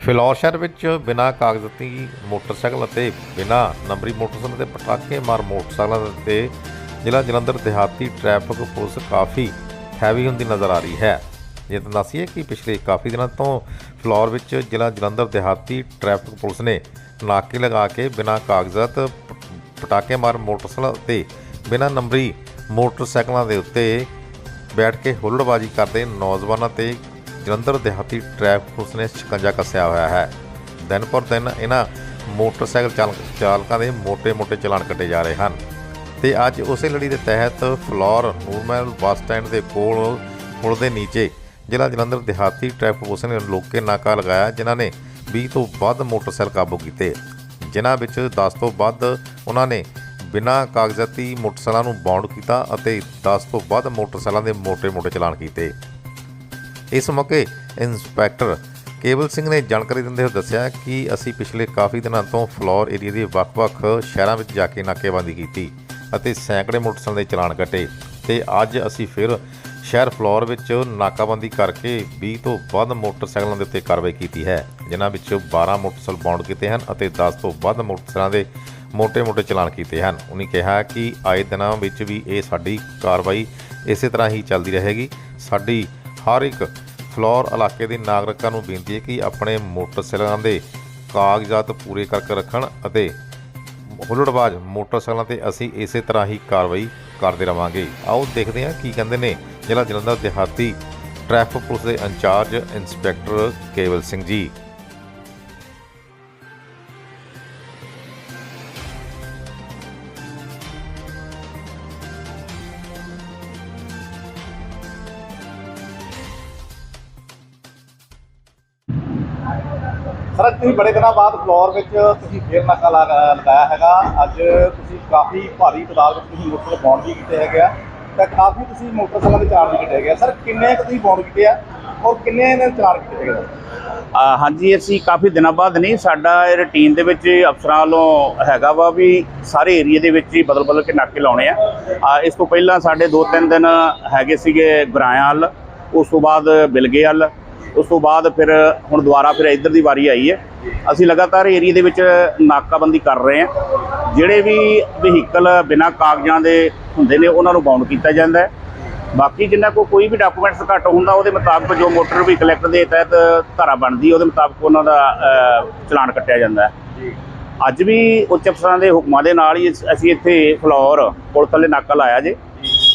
ਫਿਲੌਰ ਸ਼ਹਿਰ ਵਿੱਚ ਬਿਨਾਂ ਕਾਗਜ਼ਾਤੀ ਮੋਟਰਸਾਈਕਲ ਅਤੇ ਬਿਨਾਂ ਨੰਬਰੀ ਮੋਟਰਸਾਈਕਲ ਤੇ ਪਟਾਕੇ ਮਾਰ ਮੋਟਰਸਾਈਕਲਾਂ ਤੇ ਜ਼ਿਲ੍ਹਾ ਜਲੰਧਰ ਦਿਹਾਤੀ ਟ੍ਰੈਫਿਕ ਪੁਲਿਸ ਕਾਫੀ ਹੈਵੀ ਹੁੰਦੀ ਨਜ਼ਰ ਆ ਰਹੀ ਹੈ। ਇਹ ਤਾਂ ਦੱਸੀਏ ਕਿ ਪਿਛਲੇ ਕਾਫੀ ਦਿਨਾਂ ਤੋਂ ਫਲੋਰ ਵਿੱਚ ਜ਼ਿਲ੍ਹਾ ਜਲੰਧਰ ਦਿਹਾਤੀ ਟ੍ਰੈਫਿਕ ਪੁਲਿਸ ਨੇ ਨਾਕੇ ਲਗਾ ਕੇ ਬਿਨਾਂ ਕਾਗਜ਼ਾਤ ਪਟਾਕੇ ਮਾਰ ਮੋਟਰਸਾਈਕਲ ਤੇ ਬਿਨਾਂ ਨੰਬਰੀ ਮੋਟਰਸਾਈਕਲਾਂ ਦੇ ਉੱਤੇ ਬੈਠ ਕੇ ਹੁੱਲੜਬਾਜ਼ੀ ਕਰਦੇ ਨੌਜਵਾਨਾਂ ਤੇ ਜਲੰਧਰ ਦਿਹਾਤੀ ਟ੍ਰੈਫਿਕ ਪੁਲਿਸ ਨੇ ਸ਼ਿਕੰਜਾ ਕੱਸਿਆ ਹੋਇਆ ਹੈ। ਦਿਨ ਪਰ ਦਿਨ ਇਹਨਾਂ ਮੋਟਰਸਾਈਕਲ ਚਾਲਕਾਂ ਦੇ ਮੋٹے-ਮੋٹے ਚਲਾਨ ਕੱਟੇ ਜਾ ਰਹੇ ਹਨ ਤੇ ਅੱਜ ਉਸੇ ਲੜੀ ਦੇ ਤਹਿਤ ਫਲੋਰ, ਨੂਰਮਹਿਲ ਬੱਸ ਸਟੈਂਡ ਦੇ ਕੋਲ, ਪੁਲ ਦੇ ਨੀਚੇ ਜ਼ਿਲ੍ਹਾ ਜਲੰਧਰ ਦਿਹਾਤੀ ਟ੍ਰੈਫਿਕ ਪੁਲਿਸ ਨੇ ਲੋਕੇ ਨਾਕਾ ਲਗਾਇਆ ਜਿਨ੍ਹਾਂ ਨੇ 20 ਤੋਂ ਵੱਧ ਮੋਟਰਸਾਈਕਲ ਕਾਬੂ ਕੀਤੇ। ਜਿਨ੍ਹਾਂ ਵਿੱਚ 10 ਤੋਂ ਵੱਧ ਉਹਨਾਂ ਨੇ ਬਿਨਾਂ ਕਾਗਜ਼ਾਤੀ ਮੋਟਰਸਾਈਕਲਾਂ ਨੂੰ ਬਾਉਂਡ ਕੀਤਾ ਅਤੇ 10 ਤੋਂ ਵੱਧ ਮੋਟਰਸਾਈਕਲਾਂ ਦੇ ਮੋਟੇ ਮੋਟੇ ਚਲਾਨ ਕੀਤੇ। ਇਸ ਮੌਕੇ ਇੰਸਪੈਕਟਰ ਕੇਵਲ ਸਿੰਘ ਨੇ ਜਾਣਕਾਰੀ ਦਿੰਦੇ ਹੋਏ ਦੱਸਿਆ ਕਿ ਅਸੀਂ ਪਿਛਲੇ ਕਾਫੀ ਦਿਨਾਂ ਤੋਂ ਫਲੋਰ ਏਰੀਆ ਦੇ ਵੱਖ-ਵੱਖ ਸ਼ਹਿਰਾਂ ਵਿੱਚ ਜਾ ਕੇ ਨਾਕੇਬੰਦੀ ਕੀਤੀ ਅਤੇ ਸੈਂਕੜੇ ਮੋਟਰਸਾਈਕਲ ਦੇ ਚਲਾਨ ਕੱਟੇ ਤੇ ਅੱਜ ਅਸੀਂ ਫਿਰ ਸ਼ਹਿਰ ਫਲੋਰ ਵਿੱਚ ਨਾਕਾਬੰਦੀ ਕਰਕੇ 20 ਤੋਂ ਵੱਧ ਮੋਟਰਸਾਈਕਲਾਂ ਦੇ ਉੱਤੇ ਕਾਰਵਾਈ ਕੀਤੀ ਹੈ, ਜਿਨ੍ਹਾਂ ਵਿੱਚ 12 ਮੋਟਰਸਾਈਕਲ ਬਾਉਂਡ ਕੀਤੇ ਹਨ ਅਤੇ 10 ਤੋਂ ਵੱਧ ਮੋਟਰਸਾਈਕਲਾਂ ਦੇ ਮੋਟੇ ਮੋਟੇ ਚਲਾਨ ਕੀਤੇ ਹਨ। ਉਹਨੇ ਕਿਹਾ ਕਿ ਆਏ ਦਿਨਾਂ ਵਿੱਚ ਵੀ ਇਹ ਸਾਡੀ ਕਾਰਵਾਈ ਇਸੇ ਤਰ੍ਹਾਂ ਹੀ ਚੱਲਦੀ ਰਹੇਗੀ। ਸਾਡੀ ਹਰ ਇੱਕ ਫਲੋਰ ਇਲਾਕੇ ਦੇ ਨਾਗਰਿਕਾਂ ਨੂੰ ਬੇਨਤੀ ਹੈ ਕਿ ਆਪਣੇ ਮੋਟਰਸਾਈਕਲਾਂ ਦੇ ਕਾਗਜ਼ਾਤ ਪੂਰੇ ਕਰਕੇ ਰੱਖਣ ਅਤੇ ਹੁੱਲੜਬਾਜ਼ ਮੋਟਰਸਾਈਕਲਾਂ ਤੇ ਅਸੀਂ ਇਸੇ ਤਰ੍ਹਾਂ ਹੀ ਕਾਰਵਾਈ ਕਰਦੇ ਰਵਾਂਗੇ। ਆਓ ਦੇਖਦੇ ਹਾਂ ਕੀ ਕਹਿੰਦੇ ਨੇ ਜ਼ਿਲ੍ਹਾ ਜਲੰਧਰ ਦਿਹਾਤੀ ਟ੍ਰੈਫਿਕ ਪੁਲਿਸ ਦੇ ਇੰਚਾਰਜ ਇੰਸਪੈਕਟਰ ਕੇਵਲ ਸਿੰਘ ਜੀ। ਸਰ ਅੱਜ ਤੁਸੀਂ ਬੜੇ ਦਿਨਾਂ ਬਾਅਦ ਫਲੋਰ ਵਿੱਚ ਤੁਸੀਂ ਫੇਰ ਨਾਕਾ ਲਾ- ਲਗਾਇਆ ਹੈਗਾ। ਅੱਜ ਤੁਸੀਂ ਕਾਫੀ ਭਾਰੀ ਤਾਦਾਦ ਵਿੱਚ ਤੁਸੀਂ ਮੋਟਰਸਾਈਕਲ ਬੌਂਡ ਵੀ ਕੀਤੇ ਹੈਗੇ ਆ। ਤਾਂ ਕਾਫੀ ਤੁਸੀਂ ਮੋਟਰਸਾਈਕਲ ਦੇ ਚਾਰਜ ਵੀ ਕੀਤੇ ਹੈਗੇ ਆ। ਸਰ, ਕਿੰਨੇ ਕੁ ਤੁਸੀਂ ਬੌਂਡ ਕੀਤੇ ਆ ਔਰ ਕਿੰਨੇ ਨੇ ਚਾਰਜ ਕੀਤੇ ਹੈਗੇ ਆ? ਹਾਂਜੀ, ਅਸੀਂ ਕਾਫੀ ਦਿਨਾਂ ਬਾਅਦ ਨਹੀਂ, ਸਾਡਾ ਇਹ ਰੁਟੀਨ ਦੇ ਵਿੱਚ ਅਫਸਰਾਂ ਵੱਲੋਂ ਹੈਗਾ ਵਾ ਵੀ ਸਾਰੇ ਏਰੀਆ ਦੇ ਵਿੱਚ ਹੀ ਬਦਲ ਬਦਲ ਕੇ ਨਾਕੇ ਲਾਉਣੇ ਆ। ਇਸ ਤੋਂ ਪਹਿਲਾਂ ਸਾਡੇ 2-3 ਦਿਨ ਹੈਗੇ ਸੀਗੇ ਗੁਰਾਇਆਂ ਵੱਲ, ਉਸ ਤੋਂ ਬਾਅਦ ਬਿਲਗੇ ਵੱਲ। ਉਸ ਤੋਂ ਬਾਅਦ ਫਿਰ ਹੁਣ ਦੁਬਾਰਾ ਫਿਰ ਇੱਧਰ ਦੀ ਵਾਰੀ ਆਈ ਹੈ। ਅਸੀਂ ਲਗਾਤਾਰ ਏਰੀਆ ਦੇ ਵਿੱਚ ਨਾਕਾਬੰਦੀ ਕਰ ਰਹੇ ਹਾਂ। ਜਿਹੜੇ ਵੀ ਵਹੀਕਲ ਬਿਨਾਂ ਕਾਗਜ਼ਾਂ ਦੇ ਹੁੰਦੇ ਨੇ, ਉਹਨਾਂ ਨੂੰ ਬਾਉਂਡ ਕੀਤਾ ਜਾਂਦਾ ਹੈ। ਬਾਕੀ ਜਿੰਨਾ ਕੋ ਕੋਈ ਵੀ ਡਾਕੂਮੈਂਟਸ ਘੱਟ ਹੁੰਦਾ, ਉਹਦੇ ਮੁਤਾਬਕ ਜੋ ਮੋਟਰ ਵੀ ਐਕਟ ਦੇ ਤਹਿਤ ਧਾਰਾ ਬਣਦੀ ਉਹਦੇ ਮੁਤਾਬਕ ਉਹਨਾਂ ਦਾ ਚਲਾਨ ਕੱਟਿਆ ਜਾਂਦਾ ਹੈ। ਅੱਜ ਵੀ ਉੱਚ ਅਫਸਰਾਂ ਦੇ ਹੁਕਮਾਂ ਦੇ ਨਾਲ ਹੀ ਅਸੀਂ ਇੱਥੇ ਫਲੋਰ ਪੁਲ ਥੱਲੇ ਨਾਕਾ ਲਾਇਆ ਜੇ।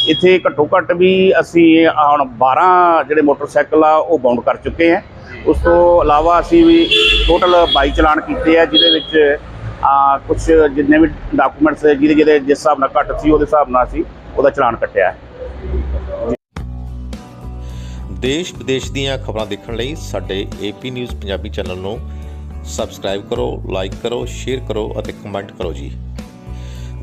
ਇੱਥੇ ਘੱਟੋ ਘੱਟ ਵੀ ਅਸੀਂ ਹੁਣ 12 ਜਿਹੜੇ ਮੋਟਰਸਾਈਕਲ ਆ, ਉਹ ਬਾਉਂਡ ਕਰ ਚੁੱਕੇ ਹਾਂ ਉਸ ਤੋਂ ਇਲਾਵਾ ਅਸੀਂ ਵੀ ਟੋਟਲ 22 ਚਲਾਨ ਕੀਤੇ ਆ, ਜਿਹਦੇ ਵਿੱਚ, ਆ ਕੁਝ ਜਿੰਨੇ ਵੀ ਡਾਕੂਮੈਂਟਸ ਜਿਹਦੇ ਜਿਹਦੇ ਜਿਸ ਹਿਸਾਬ ਨਾਲ ਘੱਟ ਸੀ, ਉਹਦੇ ਹਿਸਾਬ ਨਾਲ ਅਸੀਂ ਉਹਦਾ ਚਲਾਨ ਕੱਟਿਆ ਹੈ। ਦੇਸ਼ ਵਿਦੇਸ਼ ਦੀਆਂ ਖਬਰਾਂ ਦੇਖਣ ਲਈ ਸਾਡੇ ਏਪੀ ਨਿਊਜ਼ ਪੰਜਾਬੀ ਚੈਨਲ ਨੂੰ ਸਬਸਕ੍ਰਾਈਬ ਕਰੋ ਲਾਈਕ ਕਰੋ ਸ਼ੇਅਰ ਕਰੋ ਅਤੇ ਕਮੈਂਟ ਕਰੋ ਜੀ।